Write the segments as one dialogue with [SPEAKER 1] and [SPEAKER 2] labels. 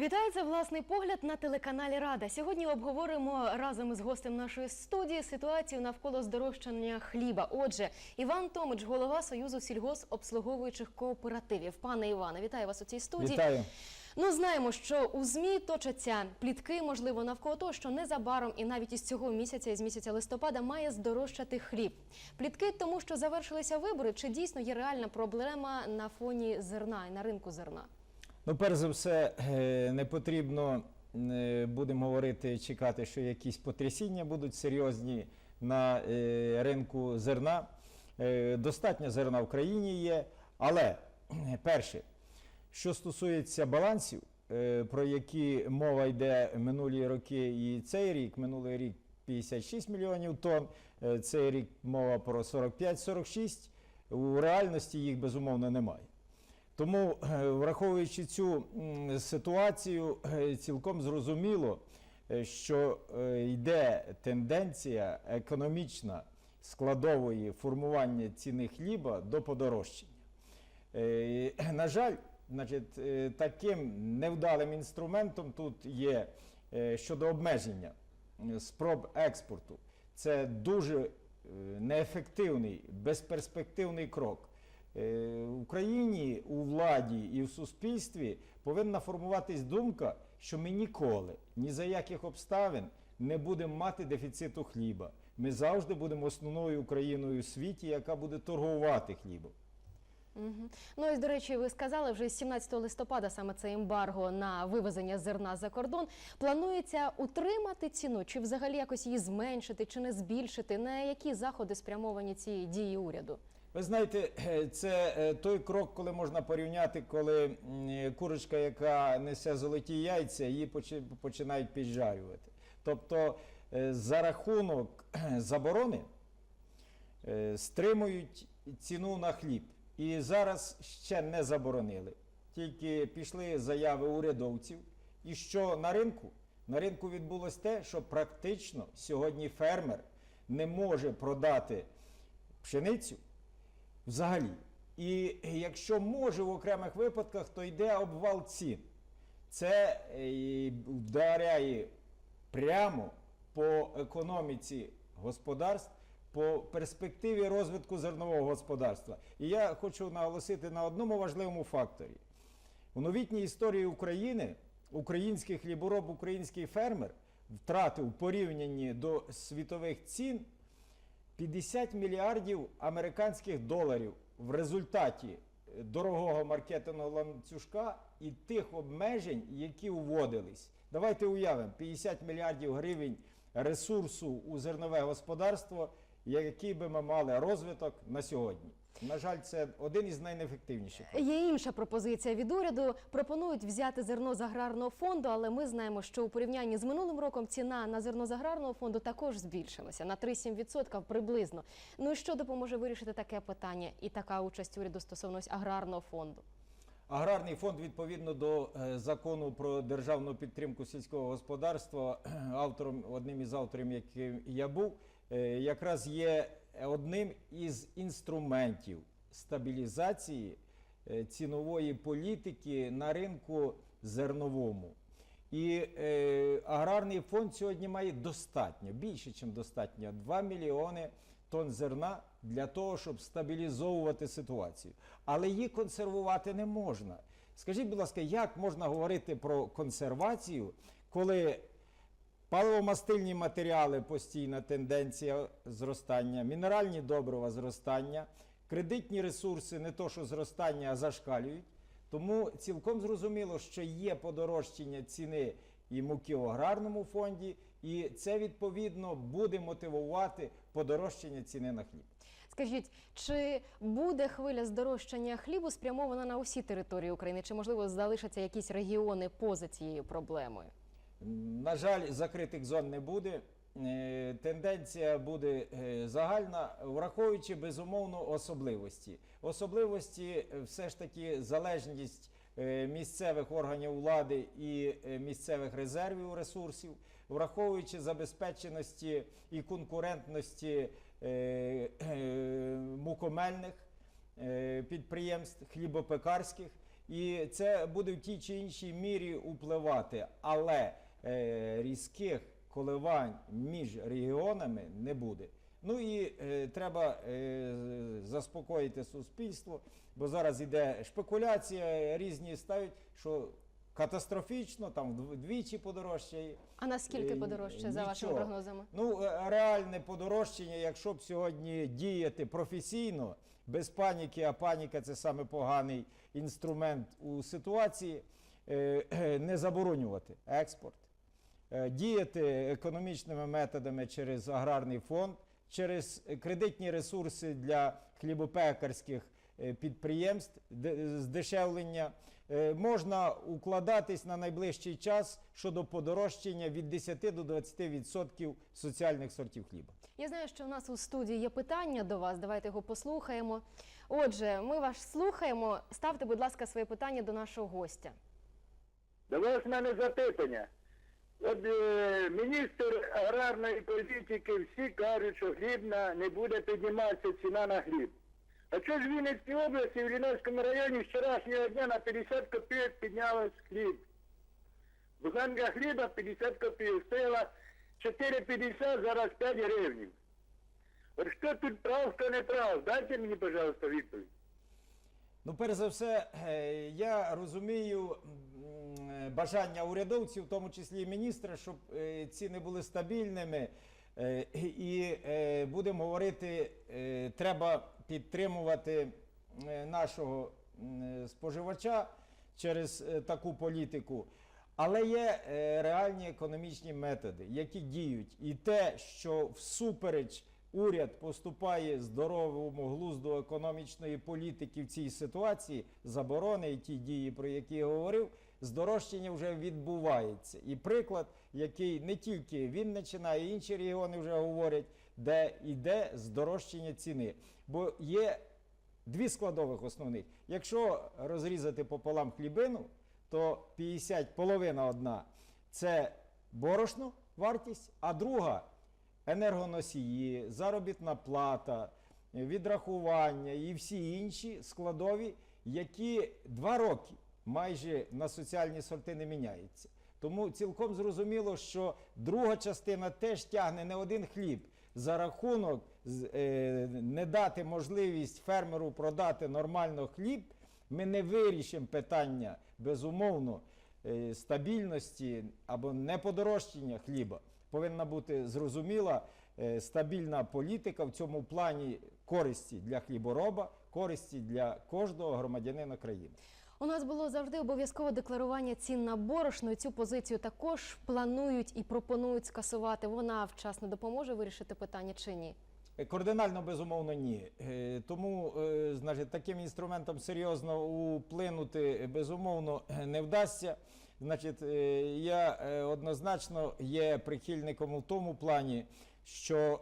[SPEAKER 1] Вітаю, це власний погляд на телеканалі Рада. Сьогодні обговоримо разом із гостем нашої студії ситуацію навколо здорожчання хліба. Отже, Іван Томич, голова Союзу сільгоспобслуговуючих кооперативів. Пане Іване, вітаю вас у цій студії.
[SPEAKER 2] Вітаю.
[SPEAKER 1] Ну знаємо, що у змі точаться плітки, можливо, навколо того, що незабаром і навіть із цього місяця, із місяця листопада, має здорожчати хліб. Плітки, тому що завершилися вибори. Чи дійсно є реальна проблема на фоні зерна і на ринку зерна?
[SPEAKER 2] Ну, перш за все, е, не потрібно, е, будемо говорити, чекати, що якісь потрясіння будуть серйозні на е, ринку зерна. Достатньо зерна в країні є, але перше, що стосується балансів, про які мова йде минулі роки і цей рік, минулий рік 56 мільйонів тонн, цей рік мова про 45-46, у реальності їх безумовно немає. Тому, е, враховуючи цю ситуацію, е, цілком зрозуміло, е, що йде тенденція економічна складової формування ціни хліба до подорожчання. На жаль, значить, таким невдалим інструментом тут є щодо обмеження спроб експорту. Це дуже неефективний, безперспективний крок. Е, Україні у владі і в суспільстві повинна формуватись думка, що ми ніколи, ні за яких обставин не будемо мати дефіциту хліба. Ми завжди будемо основною країною у світі, яка буде торгувати хлібом.
[SPEAKER 1] Ну ось, до речі, ви сказали, вже з 17 листопада саме це ембарго на вивезення зерна за кордон. Планується утримати ціну, чи взагалі якось її зменшити, чи не збільшити? На які заходи спрямовані ці дії уряду?
[SPEAKER 2] Ви знаєте, е, це е, той крок, коли можна порівняти, коли курочка, яка несе золоті яйця, її починають піджарювати. Тобто е, за рахунок заборони стримують ціну на хліб. І зараз ще не заборонили. Tільки пішли заяви урядовців. І що на ринку? На ринку відбулось те, що практично сьогодні фермер не може продати пшеницю взагалі. І якщо може в окремих випадках, то йде обвал цін. Це е, вдаряє прямо по економіці господарств, по перспективі розвитку зернового господарства. І я хочу наголосити на одному важливому факторі. У новітній історії України український хлібороб, український фермер втратив порівнянні до світових цін 50 мільярдів американських доларів в результаті е, дорогого маркетингового ланцюжка і тих обмежень, які вводились. Давайте уявимо 50 мільярдів гривень ресурсу у зернове господарство, який би ми мали розвиток на сьогодні. На жаль, це один із найнеефективніших.
[SPEAKER 1] Є інша пропозиція від уряду. Пропонують взяти зерно з аграрного фонду, але ми знаємо, що у порівнянні з минулим роком ціна на зерно з аграрного фонду також збільшилася на 3-7% приблизно. Ну і що допоможе вирішити таке питання і така участь уряду стосовно ось аграрного фонду?
[SPEAKER 2] Аграрний фонд відповідно до е, закону про державну підтримку сільського господарства, автором одним із авторів, яким я був, е, якраз є одним із інструментів стабілізації е, цінової політики на ринку зерновому. І е, аграрний фонд сьогодні має достатньо, більше, ніж достатньо, 2 мільйони тонн зерна для того, щоб стабілізовувати ситуацію. Але її консервувати не можна. Скажіть, будь ласка, як можна говорити про консервацію, коли паливомастильні матеріали постійна тенденція зростання, мінеральні добрива зростання, кредитні ресурси не то, що зростання, а зашкалюють. Тому цілком зрозуміло, що є подорожчання ціни і муки в аграрному фонді, і це відповідно буде мотивувати подорожчання ціни на хліб.
[SPEAKER 1] Скажіть, чи буде хвиля здорожчання хлібу спрямована на усі території України? Чи можливо залишаться якісь регіони поза цією проблемою?
[SPEAKER 2] На жаль, закритих зон не буде. Е, Тенденція буде е, загальна, враховуючи безумовно особливості. Особливості е, все ж таки залежність місцевих органів влади і місцевих резервів ресурсів, враховуючи забезпеченості і конкурентності мукомельних підприємств, хлібопекарських. і це буде в тій чи іншій мірі впливати. Але різких коливань між регіонами не буде. Ну і е, треба е, заспокоїти суспільство, бо зараз іде шпекуляція, різні ставлять, що катастрофічно, там вдвічі подорожчає.
[SPEAKER 1] А наскільки
[SPEAKER 2] Е,
[SPEAKER 1] за вашими прогнозами?
[SPEAKER 2] Ну, е, реальне подорожчання, якщо б сьогодні діяти професійно, без паніки, а паніка це саме поганий інструмент у ситуації, е, е, не заборонювати експорт, е, діяти економічними методами через аграрний фонд, через кредитні ресурси для хлібопекарських е, підприємств, здешевлення. Е, Можна укладатись на найближчий час щодо подорожчання від 10 до 20% соціальних сортів хліба.
[SPEAKER 1] Я знаю, що в нас у студії є питання до вас. Давайте його послухаємо. Отже, ми вас слухаємо. Ставте, будь ласка, своє питання до нашого гостя.
[SPEAKER 3] До вас в мене запитання. Е, міністр аграрної політики всі кажуть, що хлібна не буде підніматися ціна на хліб. А що ж в Вінницькій області, в Лінецькому районі вчорашнього дня на 50 копійок піднялась хліб. Буханка хліба 50 копійок стояла 4,50, зараз 5 гривень. От хто тут прав, хто не прав? Дайте мені, пожалуйста, відповідь.
[SPEAKER 2] Ну, перш за все, е, я розумію бажання урядовців, в тому числі і міністра, щоб е, ціни були стабільними. Е, І е, будемо говорити, треба підтримувати нашого споживача через таку політику. Але є реальні економічні методи, які діють. І те, що всупереч уряд поступає здоровому глузду економічної політики в цій ситуації, заборони ті дії, про які я говорив, здорожчання вже відбувається. І приклад, який не тільки Вінниччина, а й інші регіони вже говорять, де йде здорожчання ціни. Бо є дві складових основних. Якщо розрізати пополам хлібину, то 50, половина одна це борошно, вартість, а друга енергоносії, заробітна плата, відрахування і всі інші складові, які два роки майже на соціальні сорти не міняються. Тому цілком зрозуміло, що друга частина теж тягне не один хліб за рахунок е, не дати можливість фермеру продати нормально хліб. Ми не вирішимо питання безумовно е, стабільності або неподорожчання хліба. Повинна бути зрозуміла е, стабільна політика в цьому плані користі для хлібороба, користі для кожного громадянина країни.
[SPEAKER 1] У нас було завжди обов'язкове декларування цін на борошно. Цю позицію також планують і пропонують скасувати. Вона вчасно допоможе вирішити питання чи ні?
[SPEAKER 2] Е, Кардинально безумовно ні. Е, Тому, е, значить, таким інструментом серйозно вплинути безумовно не вдасться. Значить, я однозначно є прихильником у тому плані, що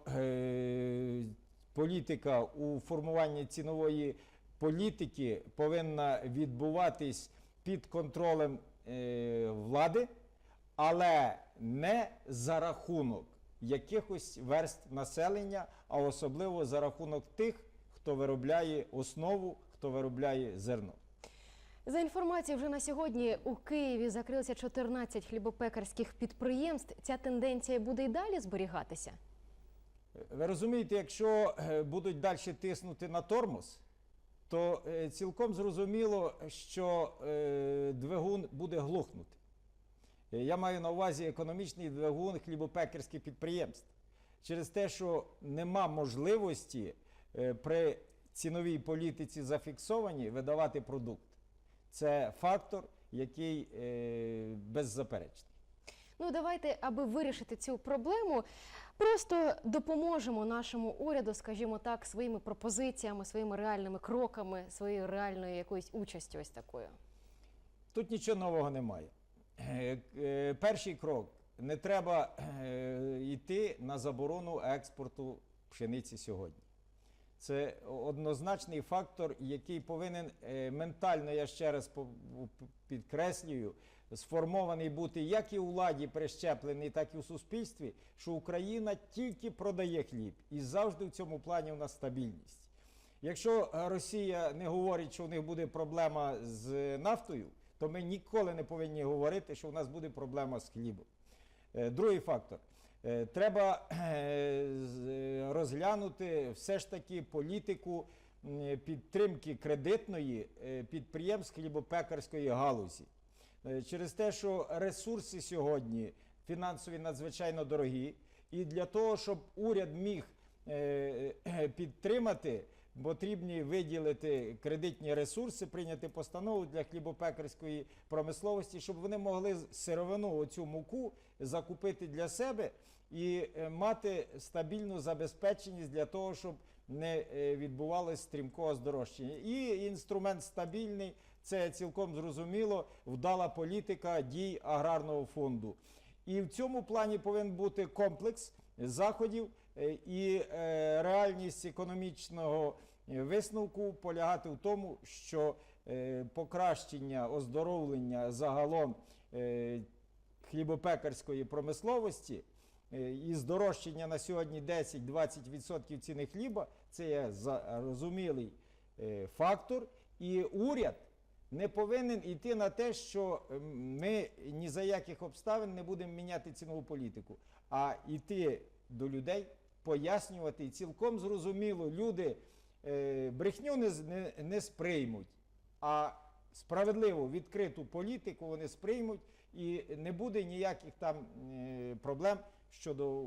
[SPEAKER 2] політика у формуванні цінової політики повинна відбуватись під контролем е, влади, але не за рахунок якихось верств населення, а особливо за рахунок тих, хто виробляє основу, хто виробляє зерно.
[SPEAKER 1] За інформацією, вже на сьогодні у Києві закрилося 14 хлібопекарських підприємств. Ця тенденція буде й далі зберігатися.
[SPEAKER 2] Ви розумієте, якщо е, будуть далі тиснути на тормоз, то е, цілком зрозуміло, що е, двигун буде глухнути. Е, Я маю на увазі економічний двигун хлібопекарських підприємств. Через те, що нема можливості при ціновій політиці зафіксованій видавати продукт. Це фактор, який беззаперечний.
[SPEAKER 1] Ну давайте, аби вирішити цю проблему, просто допоможемо нашому уряду, скажімо так, своїми пропозиціями, своїми реальними кроками, своєю реальною якоюсь участю ось такою.
[SPEAKER 2] Тут нічого нового немає. Е, е, Перший крок не треба е, йти на заборону експорту пшениці сьогодні. Це однозначний фактор, який повинен ментально, я ще раз підкреслюю, сформований бути як і у владі прищеплений, так і у суспільстві, що Україна тільки продає хліб і завжди в цьому плані у нас стабільність. Якщо Росія не говорить, що у них буде проблема з нафтою, то ми ніколи не повинні говорити, що у нас буде проблема з хлібом. Е, Другий фактор. Е, Треба е, розглянути все ж таки політику підтримки кредитної підприємств хлібопекарської галузі. Е, Через те, що ресурси сьогодні фінансові надзвичайно дорогі, і для того, щоб уряд міг е, е, підтримати, потрібні виділити кредитні ресурси, прийняти постанову для хлібопекарської промисловості, щоб вони могли сировину, оцю муку, закупити для себе і мати стабільну забезпеченість для того, щоб не відбувалося стрімкого здорожчання. І інструмент стабільний це цілком зрозуміло вдала політика дій аграрного фонду. І в цьому плані повинен бути комплекс заходів е, і е, реальність економічного е, висновку полягати в тому, що покращення оздоровлення загалом хлібопекарської промисловості і здорожчання на сьогодні 10-20% ціни хліба це є зрозумілий фактор. І уряд не повинен йти на те, що ем, ми ні за яких обставин не будемо міняти цінову політику, а йти до людей, пояснювати. І цілком зрозуміло, люди е, брехню не, не, не сприймуть, а справедливу відкриту політику вони сприймуть, і не буде ніяких там е, проблем щодо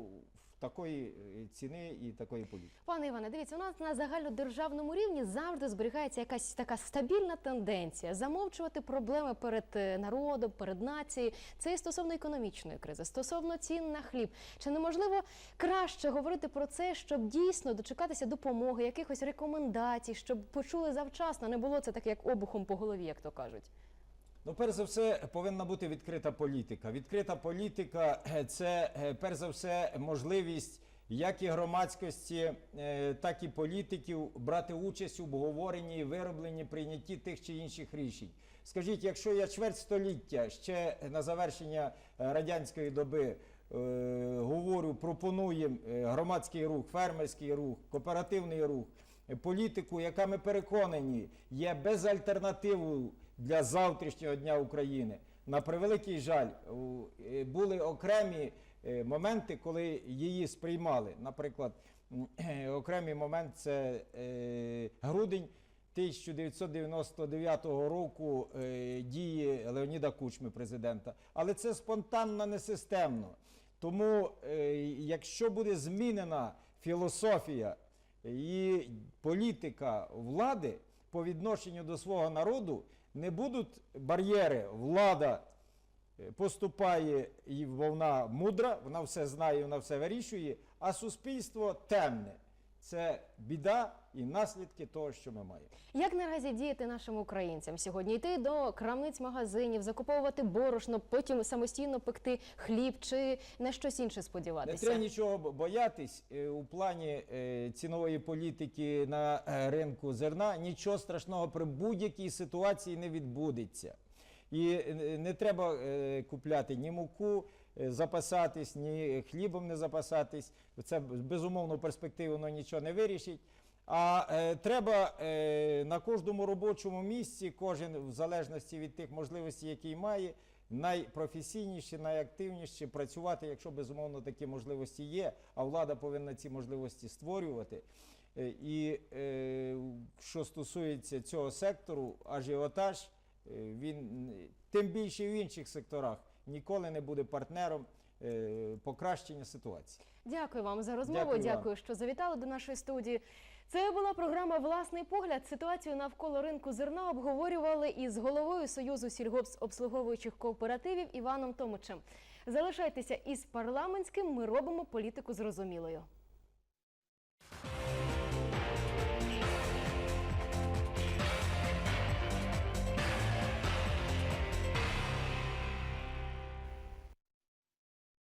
[SPEAKER 2] такої е, ціни і такої політики.
[SPEAKER 1] Пане Іване, дивіться, у нас на загальнодержавному рівні завжди зберігається якась така стабільна тенденція замовчувати проблеми перед е, народом, перед нацією. Це і стосовно економічної кризи, стосовно цін на хліб. Чи неможливо краще говорити про це, щоб дійсно дочекатися допомоги, якихось рекомендацій, щоб почули завчасно, не було це так, як обухом по голові, як то кажуть.
[SPEAKER 2] Ну, перш за все, повинна бути відкрита політика. Відкрита політика е, це е, перш за все можливість як і громадськості, е, так і політиків брати участь у обговоренні, виробленні, прийнятті тих чи інших рішень. Скажіть, якщо я чверть століття ще на завершення радянської доби говорю, пропоную е, громадський рух, фермерський рух, кооперативний рух, політику, яка ми переконані є безальтернативою для завтрашнього дня України. На превеликий жаль, е, були окремі е, моменти, коли її сприймали. Наприклад, окремий момент це е, грудень 1999 року е, дії Леоніда Кучми, президента. Але це спонтанно, не системно. Тому, е, якщо буде змінена філософія і політика влади по відношенню до свого народу, не будуть бар'єри. Влада е, поступає і вона мудра, вона все знає, вона все вирішує, а суспільство темне. Це біда і наслідки того, що ми маємо.
[SPEAKER 1] Як наразі діяти нашим українцям сьогодні? Йти до крамниць магазинів, закуповувати борошно, потім самостійно пекти хліб чи на щось інше сподіватися?
[SPEAKER 2] Не треба нічого боятись е, у плані е, цінової політики на е, ринку зерна. Нічого страшного при будь-якій ситуації не відбудеться. І не треба купляти ні муку, запасатись, ні хлібом не запасатись. Це безумовно в перспективі воно нічого не вирішить. А е, треба е, на кожному робочому місці, кожен в залежності від тих можливостей, які має, найпрофесійніше, найактивніше працювати, якщо безумовно такі можливості є, а влада повинна ці можливості створювати. Е, І е, що стосується цього сектору, ажіотаж, е, він тим більше в інших секторах ніколи не буде партнером покращення ситуації.
[SPEAKER 1] Дякую вам за розмову.
[SPEAKER 2] Дякую
[SPEAKER 1] Дякую,
[SPEAKER 2] вам.
[SPEAKER 1] що завітали до нашої студії. Це була програма Власний погляд. Ситуацію навколо ринку зерна обговорювали із головою Союзу сільгоспобслуговуючих кооперативів Іваном Томичем. Залишайтеся із парламентським. Ми робимо політику зрозумілою.